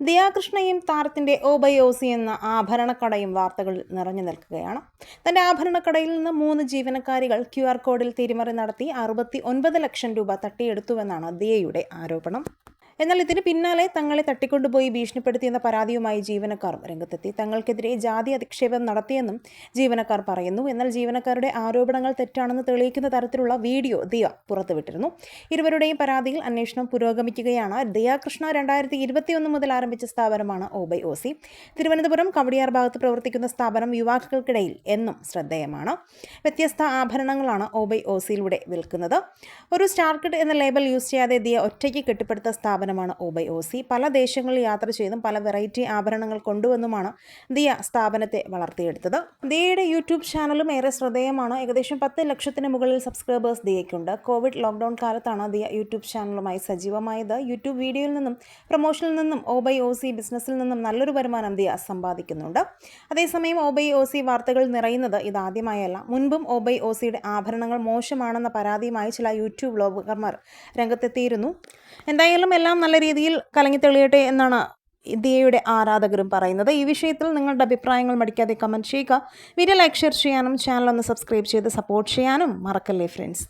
ദിയാകൃഷ്ണയും താരത്തിന്റെ ഓബയോസി എന്ന ആഭരണക്കടയും വാർത്തകളിൽ നിറഞ്ഞു നിൽക്കുകയാണ്. തന്റെ ആഭരണക്കടയിൽ നിന്ന് മൂന്ന് ജീവനക്കാരികൾ ക്യു ആർ കോഡിൽ തിരിമറി നടത്തി അറുപത്തി ഒൻപത് ലക്ഷം രൂപ തട്ടിയെടുത്തുവെന്നാണ് ദിയയുടെ ആരോപണം. എന്നാൽ ഇതിന് പിന്നാലെ തങ്ങളെ തട്ടിക്കൊണ്ടുപോയി ഭീഷണിപ്പെടുത്തിയെന്ന പരാതിയുമായി ജീവനക്കാർ രംഗത്തെത്തി. തങ്ങൾക്കെതിരെ ജാതി അധിക്ഷേപം നടത്തിയെന്നും ജീവനക്കാർ പറയുന്നു. എന്നാൽ ജീവനക്കാരുടെ ആരോപണങ്ങൾ തെറ്റാണെന്ന് തെളിയിക്കുന്ന തരത്തിലുള്ള വീഡിയോ ദിയ പുറത്തുവിട്ടിരുന്നു. ഇരുവരുടെയും പരാതിയിൽ അന്വേഷണം പുരോഗമിക്കുകയാണ്. ദിയ കൃഷ്ണ രണ്ടായിരത്തി ഇരുപത്തിയൊന്ന് മുതൽ ആരംഭിച്ച സ്ഥാപനമാണ് ഒബൈ ഒ സി. തിരുവനന്തപുരം കവടിയാർ ഭാഗത്ത് പ്രവർത്തിക്കുന്ന സ്ഥാപനം യുവാക്കൾക്കിടയിൽ എന്നും ശ്രദ്ധേയമാണ്. വ്യത്യസ്ത ആഭരണങ്ങളാണ് ഒബൈ ഒ സിയിലൂടെ വിൽക്കുന്നത്. ഒരു സ്റ്റാർക്കിഡ് എന്ന ലേബൽ യൂസ് ചെയ്യാതെ ദിയ ഒറ്റയ്ക്ക് കെട്ടിപ്പടുത്ത സ്ഥാപനമാണ് ഒബൈ ഒ സി. പല ദേശങ്ങളിൽ യാത്ര ചെയ്തും പല വെറൈറ്റി ആഭരണങ്ങൾ കൊണ്ടുവന്നുമാണ് ദിയ സ്ഥാപനത്തെ വളർത്തിയെടുത്തത്. ദിയയുടെ യൂട്യൂബ് ചാനലും ഏറെ ശ്രദ്ധേയമാണ്. ഏകദേശം പത്ത് ലക്ഷത്തിന് മുകളിൽ സബ്സ്ക്രൈബേഴ്സ് ദിയയ്ക്കുണ്ട്. കോവിഡ് ലോക്ക്ഡൗൺ കാലത്താണ് ദിയ യൂട്യൂബ് ചാനലുമായി സജീവമായത്. യൂട്യൂബ് വീഡിയോയിൽ നിന്നും പ്രൊമോഷനിൽ നിന്നും ഒബൈ ഒ സി ബിസിനസ്സിൽ നിന്നും നല്ലൊരു വരുമാനം ദിയ സമ്പാദിക്കുന്നുണ്ട്. അതേസമയം ഒബൈ ഒ സി വാർത്തകൾ നിറയുന്നത് ഇതാദ്യമായല്ല. മുൻപും ഒബൈ ഒ സിയുടെ ആഭരണങ്ങൾ മോശമാണെന്ന പരാതിയുമായി ചില യൂട്യൂബ് ബ്ലോഗർമാർ രംഗത്തെത്തിയിരുന്നു. എന്തായാലും എല്ലാം നല്ല രീതിയിൽ കലങ്ങി തെളിയട്ടെ എന്നാണ് ദിയയുടെ ആരാധകരും പറയുന്നത്. ഈ വിഷയത്തിൽ നിങ്ങളുടെ അഭിപ്രായങ്ങൾ മടിക്കാതെ കമന്റ് ചെയ്യുക. വീഡിയോ ലൈക്ക് ഷെയർ ചെയ്യാനും ചാനൽ ഒന്ന് സബ്സ്ക്രൈബ് ചെയ്ത് സപ്പോർട്ട് ചെയ്യാനും മറക്കല്ലേ ഫ്രണ്ട്സ്